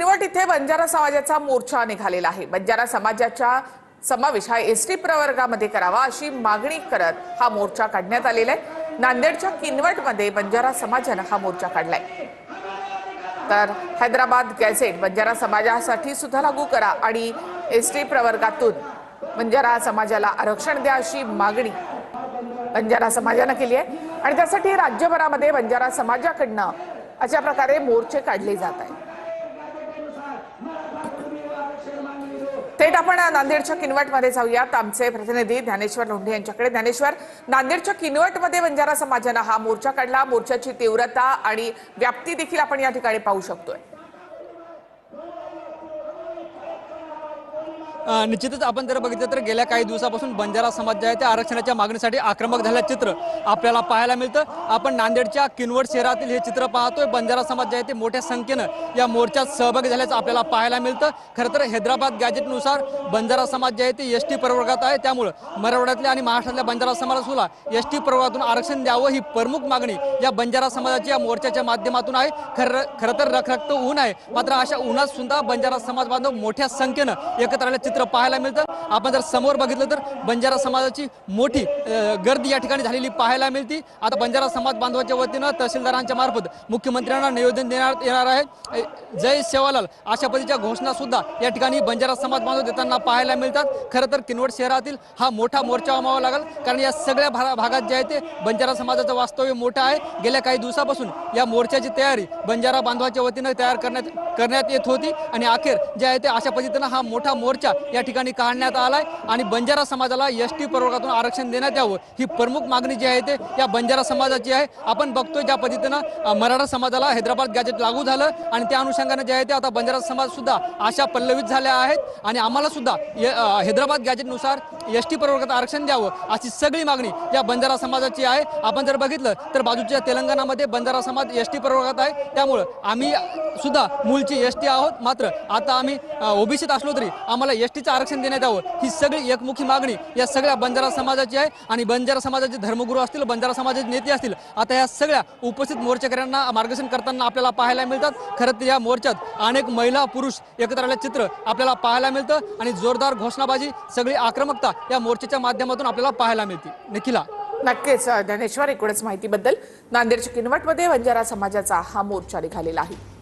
किनवट इथे बंजारा समाजाचा मोर्चा निघालेला आहे. बंजारा समाजाच्या समावेश हा एस टी प्रवर्गामध्ये करावा अशी मागणी करत हा मोर्चा काढण्यात आलेला आहे. नांदेडच्या किनवटमध्ये बंजारा समाजानं हा मोर्चा काढलाय. तर हैदराबाद गॅझेट बंजारा समाजासाठी सुद्धा लागू करा आणि एस टी प्रवर्गातून बंजारा समाजाला आरक्षण द्या अशी मागणी बंजारा समाजानं केली आहे. आणि त्यासाठी राज्यभरामध्ये बंजारा समाजाकडनं अशा प्रकारे मोर्चे काढले जात आहेत. थेट आपण नांदेडच्या किनवटमध्ये जाऊयात. आमचे प्रतिनिधी ज्ञानेश्वर लोंढे यांच्याकडे. ज्ञानेश्वर नांदेडच्या किनवटमध्ये बंजारा समाजानं हा मोर्चा काढला. मोर्चाची तीव्रता आणि व्याप्ती देखील आपण या ठिकाणी पाहू शकतोय. निश्चितच आपण जर बघितलं तर गेल्या काही दिवसापासून बंजारा समाज जे आहे ते आरक्षणाच्या मागणीसाठी आक्रमक झाल्याचं चित्र आपल्याला पाहायला मिळतं. आपण नांदेडच्या किनवट शहरातील हे चित्र पाहतोय. बंजारा समाज जे आहे ते मोठ्या संख्येनं या मोर्चात सहभागी झाल्याचं आपल्याला पाहायला मिळतं. खरं तर हैदराबाद गॅजेटनुसार बंजारा समाज जे आहे ते एस टी प्रवर्गात आहे. त्यामुळं मराठवाड्यातल्या आणि महाराष्ट्रातल्या बंजारा समाजाला एस टी प्रवर्गातून आरक्षण द्यावं ही प्रमुख मागणी या बंजारा समाजाची या मोर्चाच्या माध्यमातून आहे. खरं खरं तर रखरखतं ऊन आहे. मात्र अशा उन्हात सुद्धा बंजारा समाज बांधव मोठ्या संख्येनं एकत्र आलेलं चित्र पाहायला मिळतं. आपण जर समोर बघितलं तर बंजारा समाजाची मोठी गर्दी या ठिकाणी झालेली पाहायला मिळते. आता बंजारा समाज बांधवाच्या वतीनं तहसीलदारांच्या मार्फत मुख्यमंत्र्यांना निवेदन देण्यात येणार आहे. जय सेवालाल अशा पद्धतीच्या घोषणा सुद्धा या ठिकाणी बंजारा समाज बांधव देताना पाहायला मिळतात. खरं तर किनवट शहरातील हा मोठा मोर्चा मावा लागेल. कारण या सगळ्या भा- भागात जे आहे ते बंजारा समाजाचं वास्तव्य मोठं आहे. गेल्या काही दिवसापासून या मोर्चाची तयारी बंजारा बांधवाच्या वतीनं तयार करण्यात करण्यात येत होती. आणि अखेर जे आहे ते अशा पद्धतीनं हा मोठा मोर्चा या ठिकाणी काढण्यात आलाय आणि बंजारा समाजाला एस टी प्रवर्गातून आरक्षण देण्यात यावं ही प्रमुख मागणी जी आहे ते या बंजारा समाजाची आहे. आपण बघतोय ज्या पद्धतीनं मराठा समाजाला हैदराबाद गॅजेट लागू झालं आणि त्या अनुषंगाने जे आहे ते आता बंजारा समाज सुद्धा अशा पल्लवित झाल्या आहेत. आणि आम्हाला सुद्धा हैदराबाद गॅजेटनुसार एस टी प्रवर्गात आरक्षण द्यावं अशी सगळी मागणी या बंजारा समाजाची आहे. आपण जर बघितलं तर बाजूच्या तेलंगणामध्ये बंजारा समाज एस टी प्रवर्गात आहे. त्यामुळं आम्ही सुद्धा मूळची एस टी आहोत. मात्र आता आम्ही ओबीसीत असलो तरी आम्हाला एस टीचं आरक्षण देण्यात यावं ही सगळी एकमुखी मागणी या सगळ्या बंजारा समाजाची आहे. आणि बंजारा समाजाचे धर्मगुरू असतील बंजारा समाजाचे नेते असतील आता या सगळ्या उपस्थित मोर्चेकऱ्यांना मार्गदर्शन करताना आपल्याला पाहायला मिळतात. खरं तर या मोर्चात अनेक महिला पुरुष एकत्र आलेलं चित्र आपल्याला पाहायला मिळतं. आणि जोरदार घोषणाबाजी सगळी आक्रमकता या मोर्चाच्या माध्यमातून आपल्याला पाहायला मिळते निखिला. नक्कीच ज्ञानेश्वर एकूणच माहितीबद्दल नांदेडच्या किनवटमध्ये बंजारा समाजाचा हा मोर्चा निघालेला आहे.